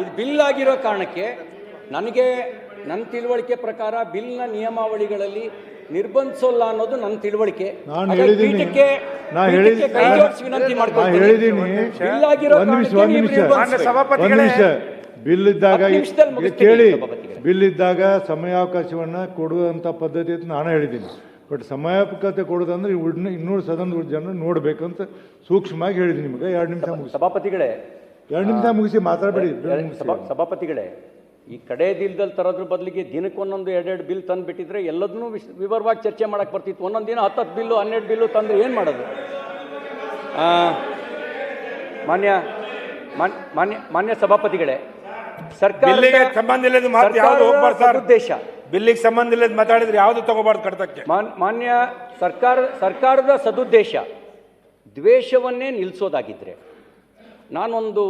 ಇದು ಬಿಲ್ ಆಗಿರೋ ಕಾರಣಕ್ಕೆ ನನಗೆ ನನ್ನ ತಿಳುವಳಿಕೆ ಪ್ರಕಾರ ಬಿಲ್ನ ನಿಯಮಾವಳಿಗಳಲ್ಲಿ ನಿರ್ಬಂಧಿಸೋಲ್ಲ ಅನ್ನೋದು ನನ್ನ ತಿಳುವಳಿಕೆ. ಪೀಠಕ್ಕೆ ವಿನಂತಿ ಮಾಡ್ಕೊಳ್ತೀನಿ. ಬಿಲ್ ಇದ್ದಾಗ ಕೇಳಿ. ಸಭಾಪತಿಗಳೇ. ಬಿಲ್ ಇದ್ದಾಗ ಸಮಯಾವಕಾಶವನ್ನ ಕೊಡುವಂತ ಪದ್ಧತಿ ಅಂತ ನಾನು ಹೇಳಿದ್ದೀನಿ. ಬಟ್ ಸಮಯಾವಕಾಶ ಕೊಡೋದಂದ್ರೆ ಇನ್ನೂರು ಸದನ ಜನ ನೋಡ್ಬೇಕಂತ ಸೂಕ್ಷ್ಮವಾಗಿ ಹೇಳಿದ್ದೀನಿ ನಿಮಗೆ. ಎರಡು ನಿಮಿಷ ಸಭಾಪತಿಗಳೇ ಎರಡು ನಿಮಿಷ ಮುಗಿಸಿ ಮಾತಾಡಬೇಡಿ ಸಭಾಪತಿಗಳೇ ಈ ಕಡೆ ದಿನದಲ್ಲಿ ತರೋದ್ರ ಬದಲಿಗೆ ದಿನಕ್ಕೆ ಒಂದೊಂದು ಎರಡೆರಡು ಬಿಲ್ ತಂದು ಬಿಟ್ಟಿದ್ರೆ ಎಲ್ಲದನ್ನೂ ವಿಸ್ ವಿವರವಾಗಿ ಚರ್ಚೆ ಮಾಡಕ್ಕೆ ಬರ್ತಿತ್ತು. ಒಂದೊಂದು ದಿನ ಹತ್ತು ಹತ್ತು ಬಿಲ್ಲು ಹನ್ನೆರಡು ಬಿಲ್ಲು ತಂದ್ರೆ ಏನು ಮಾಡೋದು? ಆ, ಮಾನ್ಯ ಮಾನ್ಯ ಮಾನ್ಯ ಸಭಾಪತಿಗಳೇ ಸರ್ಕಾರ ಬಿಲ್ಲಿಗೆ ಸಂಬಂಧ ಇಲ್ಲದ ಮಾತು ಯಾವ್ದು ಹೋಗ್ಬಾರ್ದು ಸರ್? ಉದ್ದೇಶ ಬಿಲ್ಲಿಗೆ ಸಂಬಂಧ ಇಲ್ಲದ ಮಾತಾಡಿದ್ರೆ ಯಾವುದು ತಗೋಬಾರ್ದು ಕಡತಕ್ಕೆ? ಮಾನ್ಯ ಸರ್ಕಾರ ಸರ್ಕಾರದ ಸದುದ್ದೇಶ ದ್ವೇಷವನ್ನೇ ನಿಲ್ಲಿಸೋದಾಗಿದ್ದರೆ ನಾನೊಂದು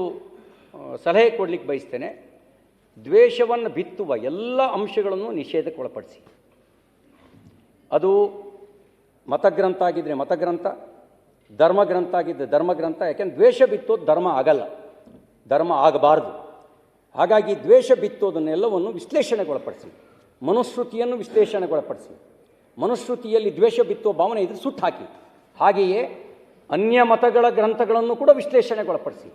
ಸಲಹೆ ಕೊಡಲಿಕ್ಕೆ ಬಯಸ್ತೇನೆ. ದ್ವೇಷವನ್ನು ಬಿತ್ತುವ ಎಲ್ಲ ಅಂಶಗಳನ್ನು ನಿಷೇಧಕ್ಕೆ ಒಳಪಡಿಸಿ ಅದು ಮತಗ್ರಂಥ ಆಗಿದ್ದರೆ ಮತಗ್ರಂಥ, ಧರ್ಮಗ್ರಂಥ ಆಗಿದ್ದರೆ ಧರ್ಮಗ್ರಂಥ, ಯಾಕೆಂದ್ರೆ ದ್ವೇಷ ಬಿತ್ತೋದು ಧರ್ಮ ಆಗಲ್ಲ. ಧರ್ಮ ಆಗಬಾರ್ದು. ಹಾಗಾಗಿ ದ್ವೇಷ ಬಿತ್ತೋದನ್ನೆಲ್ಲವನ್ನು ವಿಶ್ಲೇಷಣೆಗೊಳಪಡಿಸಿ. ಮನುಶ್ರುತಿಯನ್ನು ವಿಶ್ಲೇಷಣೆಗೊಳಪಡಿಸಿ. ಮನುಶ್ರುತಿಯಲ್ಲಿ ದ್ವೇಷ ಬಿತ್ತುವ ಭಾವನೆ ಇದ್ರೆ ಸುಟ್ಟು ಹಾಕಿ ಹಾಗೆಯೇ ಅನ್ಯ ಮತಗಳ ಗ್ರಂಥಗಳನ್ನು ಕೂಡ ವಿಶ್ಲೇಷಣೆಗೊಳಪಡಿಸಿ.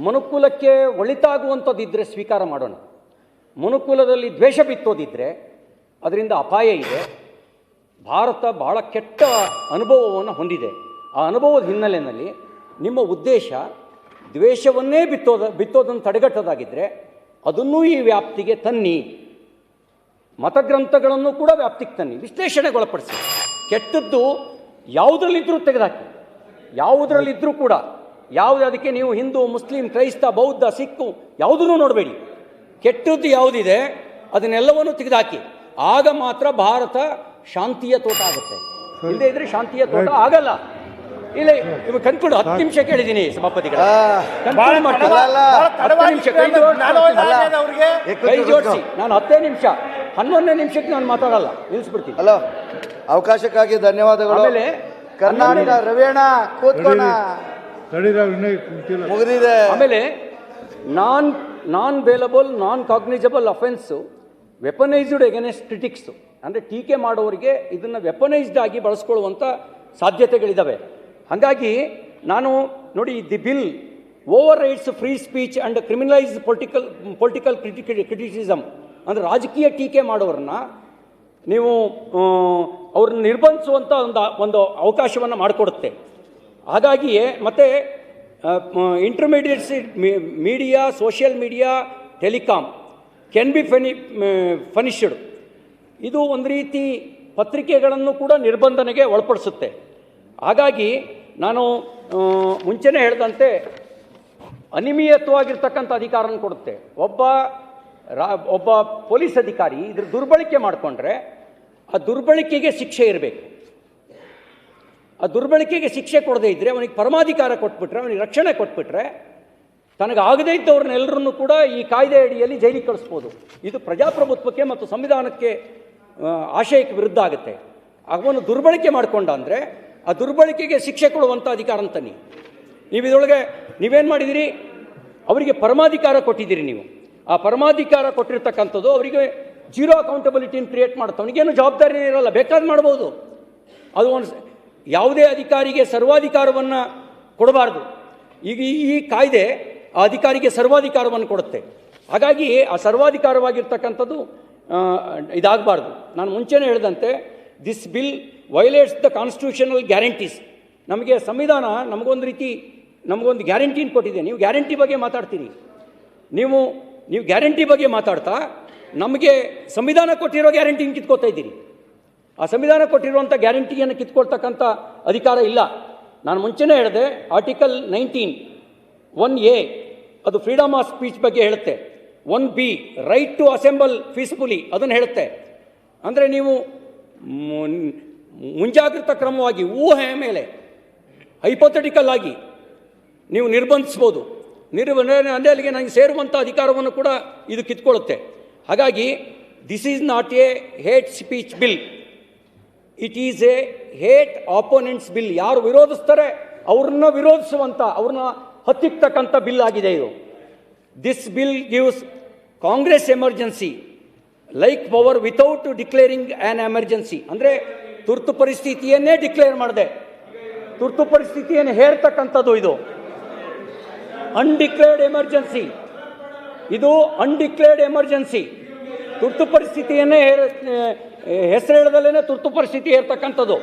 ಮನುಕುಲಕ್ಕೆ ಒಳಿತಾಗುವಂಥದ್ದಿದ್ದರೆ ಸ್ವೀಕಾರ ಮಾಡೋಣ. ಮನುಕುಲದಲ್ಲಿ ದ್ವೇಷ ಬಿತ್ತೋದಿದ್ದರೆ ಅದರಿಂದ ಅಪಾಯ ಇದೆ. ಭಾರತ ಬಹಳ ಕೆಟ್ಟ ಅನುಭವವನ್ನು ಹೊಂದಿದೆ. ಆ ಅನುಭವದ ಹಿನ್ನೆಲೆಯಲ್ಲಿ ನಿಮ್ಮ ಉದ್ದೇಶ ದ್ವೇಷವನ್ನೇ ಬಿತ್ತೋದ, ಬಿತ್ತೋದನ್ನು ತಡೆಗಟ್ಟೋದಾಗಿದ್ದರೆ ಅದನ್ನೂ ಈ ವ್ಯಾಪ್ತಿಗೆ ತನ್ನಿ. ಮತಗ್ರಂಥಗಳನ್ನು ಕೂಡ ವ್ಯಾಪ್ತಿಗೆ ತನ್ನಿ. ವಿಶ್ಲೇಷಣೆಗೊಳಪಡಿಸಿ. ಕೆಟ್ಟದ್ದು ಯಾವುದರಲ್ಲಿದ್ದರೂ ತೆಗೆದಾಕಿ. ಯಾವುದರಲ್ಲಿದ್ದರೂ ಕೂಡ ಯಾವುದು ಅದಕ್ಕೆ ನೀವು ಹಿಂದೂ ಮುಸ್ಲಿಂ ಕ್ರೈಸ್ತ ಬೌದ್ಧ ಸಿಕ್ಕು ಯಾವುದನ್ನು ನೋಡಬೇಡಿ. ಕೆಟ್ಟದ್ದು ಯಾವುದಿದೆ ಅದನ್ನೆಲ್ಲವನ್ನು ತೆಗೆದುಹಾಕಿ. ಆಗ ಮಾತ್ರ ಭಾರತ ಶಾಂತಿಯ ತೋಟ ಆಗುತ್ತೆ. ಇಲ್ಲದೆ ಇದ್ರೆ ಶಾಂತಿಯ ತೋಟ ಆಗಲ್ಲ. ಇಲ್ಲ ಇವಾಗ ಕನ್ಕ್ಲೂಡ್ ಹತ್ತು ನಿಮಿಷ ಕೇಳಿದ್ದೀನಿ ಸಭಾಪತಿಗಳ. ಕೈ ಜೋಡಿಸಿ. ಕೈ ಜೋಡಿಸಿ. ನಾನು ಹತ್ತೇ ನಿಮಿಷ. ಹನ್ನೊಂದನೇ ನಿಮಿಷಕ್ಕೆ ನಾನು ಮಾತಾಡಲ್ಲ. ನಿಲ್ಲಿಸ್ಬಿಡ್ತೀನಿ ಹಲೋ ಅವಕಾಶಕ್ಕಾಗಿ ಧನ್ಯವಾದಗಳು. ಆಮೇಲೆ ಕರ್ನಾಟಕ ರವೇಣ ಕೂತ್ಕೋಣ. ಮುಗಿದಿದೆ. ಆಮೇಲೆ non non bailable non cognizable offence weaponised against critics ಅಂದರೆ ಟೀಕೆ ಮಾಡೋರಿಗೆ ಇದನ್ನು ವೆಪನೈಸ್ಡ್ ಆಗಿ ಬಳಸ್ಕೊಳ್ಳುವಂಥ ಸಾಧ್ಯತೆಗಳಿದ್ದಾವೆ ಹಾಗಾಗಿ ನಾನು ನೋಡಿ the bill over rights free speech and criminalise political political criticism ಅಂದರೆ ರಾಜಕೀಯ ಟೀಕೆ ಮಾಡೋರನ್ನ ನೀವು ಅವ್ರನ್ನ ನಿರ್ಬಂಧಿಸುವಂಥ ಒಂದು ಒಂದು ಅವಕಾಶವನ್ನು ಮಾಡಿಕೊಡುತ್ತೆ. ಹಾಗಾಗಿಯೇ ಮತ್ತು intermediates media social media telecom can be Ghani punished ಇದು ಒಂದು ರೀತಿ ಪತ್ರಿಕೆಗಳನ್ನು ಕೂಡ ನಿರ್ಬಂಧನೆಗೆ ಒಳಪಡಿಸುತ್ತೆ. ಹಾಗಾಗಿ, ನಾನು ಮುಂಚೆನೇ ಹೇಳಿದಂತೆ ಅನಿಮೀಯತ್ವವಾಗಿರ್ತಕ್ಕಂಥ ಅಧಿಕಾರನ ಕೊಡುತ್ತೆ. ಒಬ್ಬ ರಾ, ಒಬ್ಬ ಪೊಲೀಸ್ ಅಧಿಕಾರಿ ಇದ್ರ ದುರ್ಬಳಕೆ ಮಾಡಿಕೊಂಡ್ರೆ ಆ ದುರ್ಬಳಕೆಗೆ ಶಿಕ್ಷೆ ಇರಬೇಕು. ಆ ದುರ್ಬಳಕೆಗೆ ಶಿಕ್ಷೆ ಕೊಡದೇ ಇದ್ದರೆ ಅವನಿಗೆ ಪರಮಾಧಿಕಾರ ಕೊಟ್ಬಿಟ್ರೆ, ಅವನಿಗೆ ರಕ್ಷಣೆ ಕೊಟ್ಬಿಟ್ರೆ, ತನಗಾಗದೇ ಇದ್ದವ್ರನ್ನೆಲ್ಲರನ್ನು ಕೂಡ ಈ ಕಾಯ್ದೆ ಅಡಿಯಲ್ಲಿ ಜೈಲಿಗೆ ಕಳಿಸ್ಬೋದು. ಇದು ಪ್ರಜಾಪ್ರಭುತ್ವಕ್ಕೆ ಮತ್ತು ಸಂವಿಧಾನಕ್ಕೆ ಆಶಯಕ್ಕೆ ವಿರುದ್ಧ ಆಗುತ್ತೆ. ಅವನು ದುರ್ಬಳಕೆ ಮಾಡಿಕೊಂಡ ಅಂದರೆ, ಆ ದುರ್ಬಳಕೆಗೆ ಶಿಕ್ಷೆ ಕೊಡುವಂಥ ಅಧಿಕಾರ ಅಂತ ನೀವು ಇದರೊಳಗೆ ನೀವೇನು ಮಾಡಿದಿರಿ? ಅವರಿಗೆ ಪರಮಾಧಿಕಾರ ಕೊಟ್ಟಿದ್ದೀರಿ ನೀವು. ಆ ಪರಮಾಧಿಕಾರ ಕೊಟ್ಟಿರ್ತಕ್ಕಂಥದ್ದು ಅವರಿಗೆ ಜೀರೋ ಅಕೌಂಟಬಿಲಿಟಿನ ಕ್ರಿಯೇಟ್ ಮಾಡುತ್ತೆ. ಅವನಿಗೇನು ಜವಾಬ್ದಾರಿ ಇರಲ್ಲ ಬೇಕಾದ್ರೆ ಮಾಡ್ಬೋದು. ಅದು ಒಂದು ಯಾವುದೇ ಅಧಿಕಾರಿಗೆ ಸರ್ವಾಧಿಕಾರವನ್ನು ಕೊಡಬಾರ್ದು. ಈಗ ಈ- ಕಾಯ್ದೆ ಆ ಅಧಿಕಾರಿಗೆ ಸರ್ವಾಧಿಕಾರವನ್ನು ಕೊಡುತ್ತೆ. ಹಾಗಾಗಿ ಆ ಸರ್ವಾಧಿಕಾರವಾಗಿರ್ತಕ್ಕಂಥದ್ದು ಇದಾಗಬಾರ್ದು. ನಾನು ಮುಂಚೆನೇ ಹೇಳಿದಂತೆ this bill violates the constitutional guarantees ನಮಗೆ ಸಂವಿಧಾನ ನಮಗೊಂದು ರೀತಿ, ನಮಗೊಂದು ಗ್ಯಾರಂಟಿನ ಕೊಟ್ಟಿದೆ. ನೀವು ಗ್ಯಾರಂಟಿ ಬಗ್ಗೆ ಮಾತಾಡ್ತೀರಿ. ನೀವು ನೀವು ಗ್ಯಾರಂಟಿ ಬಗ್ಗೆ ಮಾತಾಡ್ತಾ ನಮಗೆ ಸಂವಿಧಾನ ಕೊಟ್ಟಿರೋ ಗ್ಯಾರಂಟಿನ ಕಿತ್ಕೋತಾ ಇದ್ದೀರಿ. ಆ ಸಂವಿಧಾನ ಕೊಟ್ಟಿರುವಂಥ ಗ್ಯಾರಂಟಿಯನ್ನು ಕಿತ್ಕೊಳ್ತಕ್ಕಂಥ ಅಧಿಕಾರ ಇಲ್ಲ. ನಾನು ಮುಂಚೆನೇ ಹೇಳಿದೆ ಆರ್ಟಿಕಲ್ ನೈನ್ಟೀನ್ ಒನ್ ಎ ಅದು ಫ್ರೀಡಮ್ ಆಫ್ ಸ್ಪೀಚ್ ಬಗ್ಗೆ ಹೇಳುತ್ತೆ. One B right to assemble peacefully ಅದನ್ನು ಹೇಳುತ್ತೆ. ಅಂದರೆ ನೀವು ಮುಂಜಾಗ್ರತ ಕ್ರಮವಾಗಿ ಊಹೆ ಮೇಲೆ ಹೈಪೋಥೆಟಿಕಲ್ ಆಗಿ ನೀವು ನಿರ್ಬಂಧಿಸ್ಬೋದು. ನಿರ್ಬಂಧ ಅಂದರೆ ಅಲ್ಲಿಗೆ ನನಗೆ ಸೇರುವಂಥ ಅಧಿಕಾರವನ್ನು ಕೂಡ ಇದು ಕಿತ್ಕೊಳ್ಳುತ್ತೆ ಹಾಗಾಗಿ this is not a hate speech bill it is a hate opponents bill ಯಾರು ವಿರೋಧಿಸ್ತಾರೆ, ಅವ್ರನ್ನ ವಿರೋಧಿಸುವಂಥ ಅವ್ರನ್ನ ಹತ್ತಿಕ್ತಕ್ಕಂಥ ಬಿಲ್ ಆಗಿದೆ ಇದು. This bill gives Congress emergency like power without declaring an emergency ಅಂದರೆ ತುರ್ತು ಪರಿಸ್ಥಿತಿಯನ್ನೇ ಡಿಕ್ಲೇರ್ ಮಾಡಿದೆ. ತುರ್ತು ಪರಿಸ್ಥಿತಿಯನ್ನು ಹೇರ್ತಕ್ಕಂಥದ್ದು ಇದು. ಅನ್ಡಿಕ್ಲೇರ್ಡ್ ಎಮರ್ಜೆನ್ಸಿ ಇದು ಅನ್ಡಿಕ್ಲೇರ್ಡ್ ಎಮರ್ಜೆನ್ಸಿ ತುರ್ತು ಪರಿಸ್ಥಿತಿಯನ್ನೇ ಹೆಸರು ಹೇಳದಲ್ಲೇ ತುರ್ತು ಪರಿಸ್ಥಿತಿ ಇರ್ತಕ್ಕಂಥದ್ದು.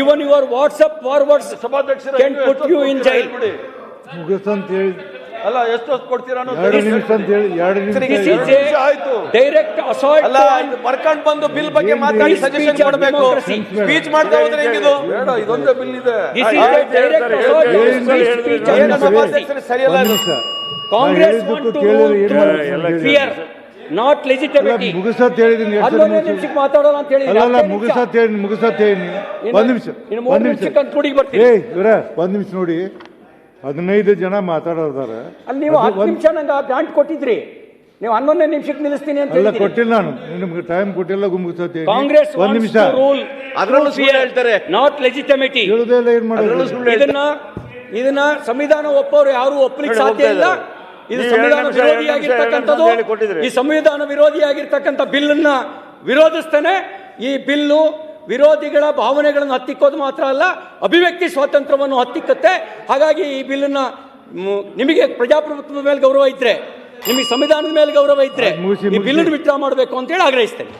ಇವನ್ ಯುವರ್ ವಾಟ್ಸಪ್ ಫಾರ್ವರ್ಡ್ಸ್ ಸಭಾಧ್ಯಕ್ಷರೇ, can put you in jail ಮುಗಿಸಂತ ಹೇಳಿ. ಅಲ್ಲ ಎಷ್ಟು ಹೊತ್ತು ಕೊಡ್ತೀರಾ ಅನ್ನೋದು ಎರಡು ನಿಮಿಷ ಅಂತ ಹೇಳಿ ಎರಡು ನಿಮಿಷ ಆಯ್ತು. ಡೈರೆಕ್ಟ್ direct ಅಲ್ಲ on ಬಂದು ಬಿಲ್ ಬಗ್ಗೆ ಮಾತಾಡಿ ಸಜೆಷನ್ ಕೊಡಬೇಕು. ಸ್ಪೀಚ್ ಮಾಡ್ತಾ ಹೋದ್ರೆ ಹೆಂಗಿದು? ಬೇಡ, ಬೇಡ ಇದೊಂದೇ ಬಿಲ್ ಇದೆ. Democracy. ಸಭಾಧ್ಯಕ್ಷರೇ ಸರಿಯಲ್ಲ ಒಂದು ಇದು. ನಿಮಿಷ Congress ನಾ want ಹೇಳಿದ್ದಕ್ಕೂ to ಕೇಳಿದ್ರೆ rule through fear, not legitimacy. ಮುಗಿಸತ್ ಹೇಳಿದೀನಿ ನಿಮಿಷಕ್ಕೆ ಮಾತಾಡೋಣ ಅಂತ ಹೇಳಿ ಅಲ್ಲ ಅಲ್ಲ ಮುಗಿಸತ್ ಹೇಳಿ ಮುಗಿಸತ್ ಹೇಳಿ. ಒಂದು ನಿಮಿಷ ಒಂದು ನಿಮಿಷ. ಕನ್ಕ್ಲೂಡಿಗೆ ಬರ್ತೀನಿ. ಏಯ್ ಇವರ ಒಂದು ನಿಮಿಷ ನೋಡಿ. ಹದಿನೈದು ಜನ ಮಾತಾಡೋದಾರ ಅಲ್ಲಿ ನೀವು ಹತ್ತು ನಿಮಿಷ ನಂಗೆ ಗ್ರಾಂಟ್ ಕೊಟ್ಟಿದ್ರಿ. ನೀವು ಹನ್ನೊಂದನೇ ನಿಮಿಷಕ್ಕೆ ನಿಲ್ಲಿಸ್ತೀನಿ ಅಂತ ಅಲ್ಲ ಹೇಳಿದ್ರಿ. ಕೊಟ್ಟಿಲ್ಲ ನಾನು. ನಿಮ್ಗೆ ಟೈಮ್ ಕೊಟ್ಟಿಲ್ಲ ಮುಗಿಸತ್ ಹೇಳಿ. ಕಾಂಗ್ರೆಸ್ ಒಂದು ನಿಮಿಷ. ರೂಲ್ ಅದರಲ್ಲೂ ಸುಳ್ಳು ಹೇಳ್ತಾರೆ. ನಾಟ್ ಲೆಜಿಟಮಿಟಿ ಹೇಳುದೇ ಇಲ್ಲ ಏನು ಮಾಡೋದು? ಇದನ್ನ ಇದನ್ನ ಸಂವಿಧಾನ ಒಪ್ಪೋರು ಯಾರು ಒಪ್ಪಲಿಕ್ಕೆ ಸಾಧ್ಯ ಇಲ್ಲ. ಇದು ಸಂವಿಧಾನ ವಿರೋಧಿಯಾಗಿರ್ತಕ್ಕಂಥದ್ದು. ಈ ಸಂವಿಧಾನ ವಿರೋಧಿಯಾಗಿರ್ತಕ್ಕಂಥ ಬಿಲ್ಲನ್ನ ವಿರೋಧಿಸ್ತಾನೆ. ಈ ಬಿಲ್ಲು ವಿರೋಧಿಗಳ ಭಾವನೆಗಳನ್ನು ಹತ್ತಿಕ್ಕೋದು ಮಾತ್ರ ಅಲ್ಲ ಅಭಿವ್ಯಕ್ತಿ ಸ್ವಾತಂತ್ರ್ಯವನ್ನು ಹತ್ತಿಕ್ಕತ್ತೆ. ಹಾಗಾಗಿ ಈ ಬಿಲ್ಲನ್ನ ನಿಮಗೆ ಪ್ರಜಾಪ್ರಭುತ್ವದ ಮೇಲೆ ಗೌರವ ಇದ್ರೆ ನಿಮಗೆ ಸಂವಿಧಾನದ ಮೇಲೆ ಗೌರವ ಇದ್ರೆ ಈ. ಬಿಲ್ಲನ್ನು ವಿತ್ಡ್ರಾ ಮಾಡಬೇಕು ಅಂತೇಳಿ ಆಗ್ರಹಿಸ್ತೇನೆ.